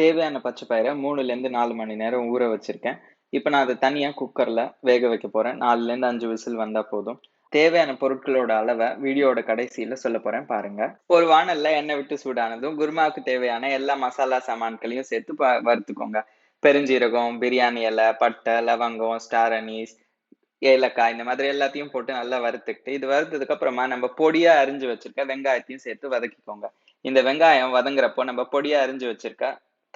தேவையான பச்சை பயிரை மூணுலேருந்து நாலு மணி நேரம் ஊற வச்சுருக்கேன். இப்போ நான் அதை தனியாக குக்கரில் வேக வைக்க போகிறேன் நாலுலேருந்து அஞ்சு விசில் வந்தால் போதும். தேவையான பொருட்களோட அளவை வீடியோட கடைசியில் சொல்ல போகிறேன் பாருங்கள் ஒரு வானலில் எண்ணெய் விட்டு சூடானதும் குருமாவுக்கு தேவையான எல்லா மசாலா சாமான்களையும் சேர்த்து ப வறுத்துக்கோங்க. பெருஞ்சீரகம் பிரியாணி இலை பட்டை லவங்கம் ஸ்டார் அனீஸ் ஏலக்காய் இந்த மாதிரி எல்லாத்தையும் போட்டு நல்லா வறுத்துக்கிட்டு இது வறுத்ததுக்கு அப்புறமா நம்ம பொடியா அரிஞ்சு வச்சிருக்க வெங்காயத்தையும் சேர்த்து வதக்கிக்கோங்க. இந்த வெங்காயம் வதங்குறப்போ நம்ம பொடியா அரிஞ்சு வச்சிருக்க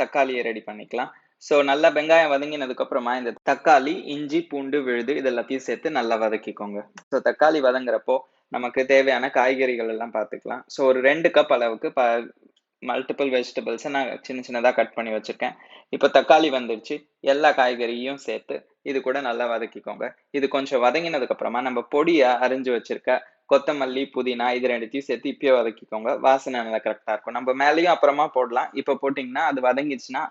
தக்காளியை ரெடி பண்ணிக்கலாம். ஸோ நல்லா வெங்காயம் வதங்கினதுக்கு அப்புறமா இந்த தக்காளி இஞ்சி பூண்டு விழுது இது எல்லாத்தையும் சேர்த்து நல்லா வதக்கிக்கோங்க. ஸோ தக்காளி வதங்குறப்போ நமக்கு தேவையான காய்கறிகள் எல்லாம் பார்த்துக்கலாம் ஸோ ஒரு ரெண்டு கப் அளவுக்கு ப மல்டிபிள் வெஜிடபிள்ஸை நான் சின்ன சின்னதாக கட் பண்ணி வச்சுருக்கேன். இப்போ தக்காளி வந்துடுச்சு எல்லா காய்கறியும் சேர்த்து இது கூட நல்லா வதக்கிக்கோங்க. இது கொஞ்சம் வதங்கினதுக்கு அப்புறமா நம்ம பொடியா அரிஞ்சு வச்சுருக்க கொத்தமல்லி புதினா இது ரெண்டுத்தையும் சேர்த்து இப்பயே வதக்கிக்கோங்க. வாசனை நல்லா கரெக்டாக இருக்கும். நம்ம மேலேயும் அப்புறமா போடலாம். இப்போ போட்டிங்கன்னா அது வதங்கிடுச்சுன்னா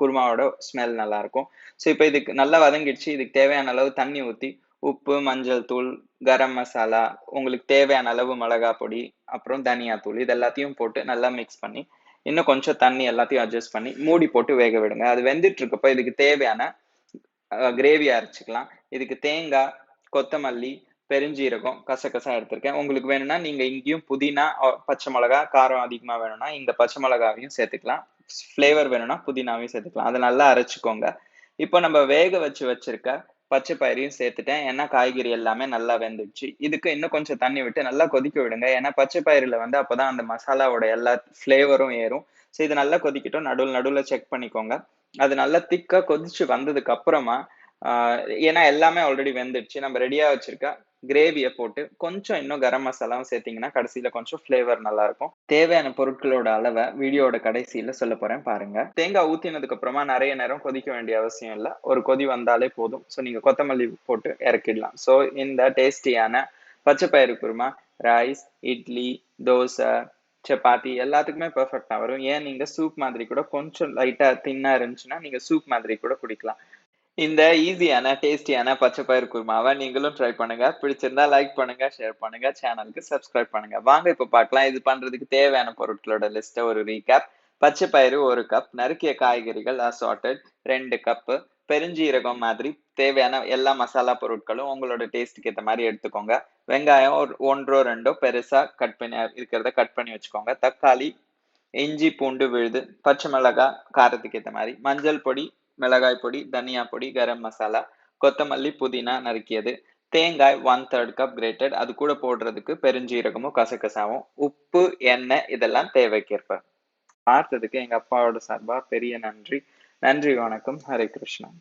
குருமாவோட ஸ்மெல் நல்லாயிருக்கும் ஸோ இப்போ இதுக்கு நல்லா வதங்கிடுச்சு. இதுக்கு தேவையான அளவு தண்ணி ஊற்றி உப்பு மஞ்சள் தூள் கரம் மசாலா உங்களுக்கு தேவையான அளவு மிளகா பொடி அப்புறம் தனியா தூள் இது எல்லாத்தையும் போட்டு நல்லா மிக்ஸ் பண்ணி இன்னும் கொஞ்சம் தண்ணி எல்லாத்தையும் அட்ஜஸ்ட் பண்ணி மூடி போட்டு வேக விடுங்க. அது வெந்துட்டு இருக்கப்போ இதுக்கு தேவையான கிரேவி அரைச்சிக்கலாம். இதுக்கு தேங்காய் கொத்தமல்லி பெருஞ்சீரகம் கசகசா எடுத்திருக்கேன். உங்களுக்கு வேணும்னா நீங்க இங்கேயும் புதினா பச்சை மிளகா காரம் அதிகமா வேணும்னா இந்த பச்சை மிளகாவையும் சேர்த்துக்கலாம். ஃப்ளேவர் வேணும்னா புதினாவையும் சேர்த்துக்கலாம். அதை நல்லா அரைச்சிக்கோங்க. இப்போ நம்ம வேக வச்சு வச்சிருக்க பச்சை பயிரையும் சேர்த்துட்டேன். ஏன்னா காய்கறி எல்லாமே நல்லா வெந்துடுச்சு. இதுக்கு இன்னும் கொஞ்சம் தண்ணி விட்டு நல்லா கொதிக்க விடுங்க. ஏன்னா பச்சை பயிரில் வந்து அப்போதான் அந்த மசாலாவோட எல்லா ஃப்ளேவரும் ஏறும். ஸோ இது நல்லா கொதிக்கட்டும். நடுவில் நடுவில் செக் பண்ணிக்கோங்க. அது நல்லா திக்காக கொதிச்சு வந்ததுக்கு அப்புறமா ஏன்னா எல்லாமே ஆல்ரெடி வெந்துடுச்சு. நம்ம ரெடியாக வச்சிருக்க கிரேவியை போட்டு கொஞ்சம் இன்னும் கரம் மசாலாவும் சேர்த்தீங்கன்னா கடைசியில் கொஞ்சம் ஃப்ளேவர் நல்லா இருக்கும் தேவையான பொருட்களோட அளவை வீடியோட கடைசியில் சொல்ல போறேன் பாருங்க. தேங்காய் ஊற்றினதுக்கு அப்புறமா நிறைய நேரம் கொதிக்க வேண்டிய அவசியம் இல்லை. ஒரு கொதி வந்தாலே போதும். ஸோ நீங்கள் கொத்தமல்லி போட்டு இறக்கிடலாம். ஸோ இந்த டேஸ்டியான பச்சை பயிறு குருமா ரைஸ் இட்லி தோசை சப்பாத்தி எல்லாத்துக்குமே பர்ஃபெக்டாக வரும். ஏன்? நீங்கள் சூப் மாதிரி கூட கொஞ்சம் லைட்டாக தின்னாக இருந்துச்சுன்னா நீங்கள் சூப் மாதிரி கூட குடிக்கலாம். இந்த ஈஸியான டேஸ்டியான பச்சை பயிர் குருமாவை நீங்களும் ட்ரை பண்ணுங்க. பிடிச்சிருந்தா லைக் பண்ணுங்க ஷேர் பண்ணுங்க சேனலுக்கு சப்ஸ்கிரைப் பண்ணுங்க. வாங்க இப்போ பார்க்கலாம். இது பண்றதுக்கு தேவையான பொருட்களோட லிஸ்ட்டை ஒரு ரீகேப் பச்சை பயிறு ஒரு கப் நறுக்கிய காய்கறிகள் அசார்டட் ரெண்டு கப்பு பெருஞ்சீரகம் மாதிரி தேவையான எல்லா மசாலா பொருட்களும் உங்களோட டேஸ்ட்டுக்கு ஏற்ற மாதிரி எடுத்துக்கோங்க. வெங்காயம் ஒரு ஒன்றோ ரெண்டோ பெருசா கட் பண்ணி இருக்கிறத கட் பண்ணி வச்சுக்கோங்க. தக்காளி இஞ்சி பூண்டு விழுது பச்சை மிளகாய் காரத்துக்கு ஏற்ற மாதிரி மஞ்சள் பொடி மிளகாய் பொடி தனியா பொடி கரம் மசாலா கொத்தமல்லி புதினா நறுக்கியது. தேங்காய் ஒன் தேர்ட் கப் கிரேட்டட் அது கூட போடுறதுக்கு பெருஞ்சீரகமும் கசகசாவும் உப்பு எண்ணெய் இதெல்லாம் தேவைக்கேற்ப. பார்த்ததுக்கு எங்க அப்பாவோட சார்பா பெரிய நன்றி. நன்றி வணக்கம். ஹரே கிருஷ்ணன்